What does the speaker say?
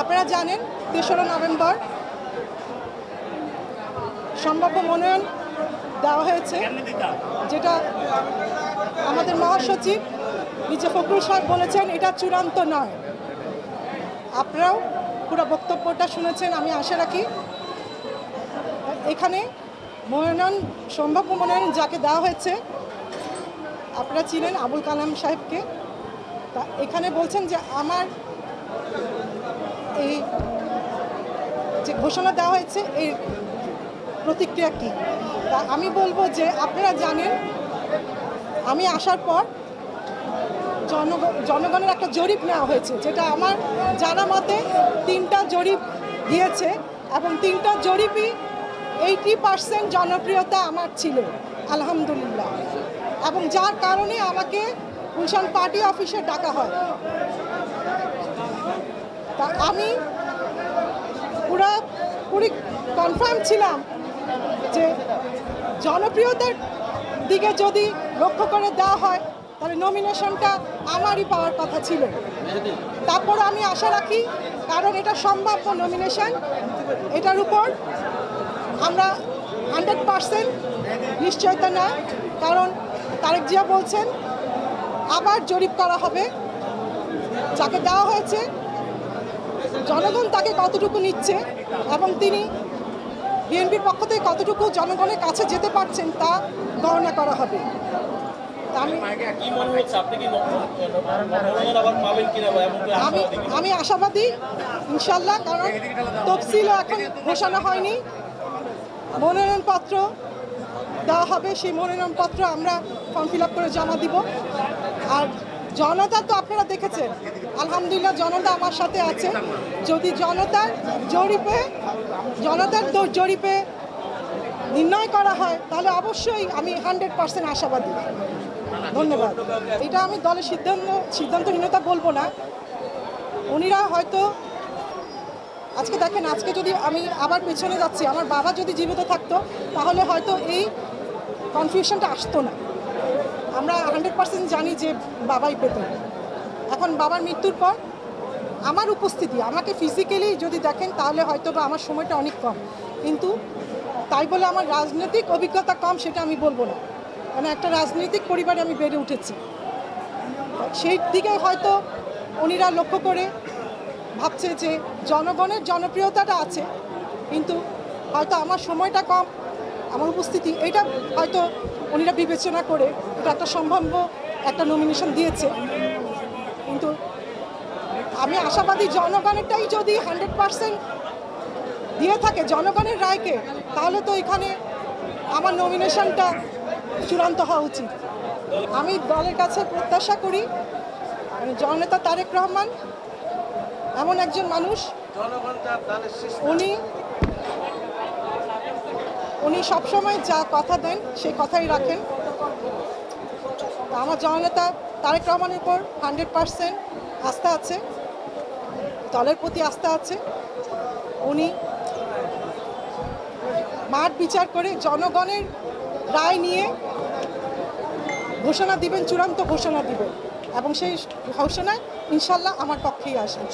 আপনারা জানেন তেসরা নভেম্বর সম্ভাব্য মনোনয়ন দেওয়া হয়েছে, যেটা আমাদের মহাসচিব নিজে ফখরুল সাহেব বলেছেন, এটা চূড়ান্ত নয়। আপনারাও পুরো বক্তব্যটা শুনেছেন, আমি আশা রাখি। এখানে মনোনয়ন, সম্ভাব্য মনোনয়ন যাকে দেওয়া হয়েছে, আপনারা চিনেন আবুল কালাম সাহেবকে। তা এখানে বলছেন যে আমার এই যে ঘোষণা দেওয়া হয়েছে, এই প্রতিক্রিয়া কী? তা আমি বলব যে আপনারা জানেন, আমি আসার পর জনগণ জনগণের একটা জরিপ নেওয়া হয়েছে, যেটা আমার জানা মতে তিনটা জরিপ দিয়েছে এবং তিনটা জরিপই এইটি পার্সেন্ট জনপ্রিয়তা আমার ছিল, আলহামদুলিল্লাহ। এবং যার কারণে আমাকে গুলশান পার্টি অফিসে ডাকা হয়। তা আমি পুরা, পুরি কনফার্ম ছিলাম যে জনপ্রিয়তার দিকে যদি লক্ষ্য করে দেওয়া হয়, তাহলে নমিনেশনটা আমারই পাওয়ার কথা ছিল। তারপর আমি আশা রাখি, কারণ এটা সম্ভাব্য নমিনেশন এটার উপর আমরা হান্ড্রেড পারসেন্ট নিশ্চয়তা না কারণ তারেক জিয়া বলছেন, আবার জরিপ করা হবে, যাকে দেওয়া হয়েছে জনগণ তাকে কতটুকু নিচ্ছে এবং তিনি বিএনপির পক্ষ থেকে কতটুকু জনগণের কাছে যেতে পারছেন তা গণনা করা হবে। আমি আমি আশাবাদী ইনশাল্লাহ কারণ তফসিলও এখন ঘোষণা হয়নি। মনোনয়নপত্র দেওয়া হবে সেই মনোনয়নপত্র আমরা ফর্ম ফিল করে জমা দিব। আর জনতা তো আপনারা দেখেছেন। আলহামদুলিল্লাহ জনতা আমার সাথে আছে। যদি জনতার জরিপে জনতার জরিপে নির্ণয় করা হয়, তাহলে অবশ্যই আমি হান্ড্রেড পার্সেন্ট আশাবাদী। ধন্যবাদ। এটা আমি দলের সিদ্ধান্ত সিদ্ধান্ত সিদ্ধান্তহীনতা বলব না। উনিরা হয়তো, আজকে দেখেন, আজকে যদি আমি আবার পেছনে যাচ্ছি, আমার বাবা যদি জীবিত থাকতো, তাহলে হয়তো এই কনফিউশনটা আসতো না। আমরা হান্ড্রেড পার্সেন্ট জানি যে বাবাই পেত এখন বাবার মৃত্যুর পর আমার উপস্থিতি, আমাকে ফিজিক্যালি যদি দেখেন তাহলে হয়তো বা আমার সময়টা অনেক কম। কিন্তু তাই বলে আমার রাজনৈতিক অভিজ্ঞতা কম সেটা আমি বলব না। মানে একটা রাজনৈতিক পরিবারে আমি বেড়ে উঠেছি। সেই দিকে হয়তো উনিরা লক্ষ্য করে ভাবছে যে জনগণের জনপ্রিয়তাটা আছে, কিন্তু হয়তো আমার সময়টা কম। আমার উপস্থিতি এটা হয়তো উনিরা বিবেচনা করে এটা একটা সম্ভাব্য একটা নমিনেশন দিয়েছে। কিন্তু আমি আশাবাদী জনগণেরটাই যদি হান্ড্রেড পার্সেন্ট দিয়ে থাকে জনগণের রায়কে তাহলে তো এখানে আমার নমিনেশনটা চূড়ান্ত হওয়া উচিত। আমি দলের কাছে প্রত্যাশা করি জননেতা তারেক রহমান এমন একজন মানুষ উনি উনি সবসময় যা কথা দেন, সেই কথাই রাখেন। আমার জননেতা তারেক রহমানের উপর হান্ড্রেড পারসেন্ট আস্থা আছে, দলের প্রতি আস্থা আছে। উনি মাঠ বিচার করে জনগণের রায় নিয়ে ঘোষণা দিবেন, চূড়ান্ত ঘোষণা দিবেন। এবং সেই ঘোষণায় ইনশাল্লাহ আমার পক্ষেই আসেন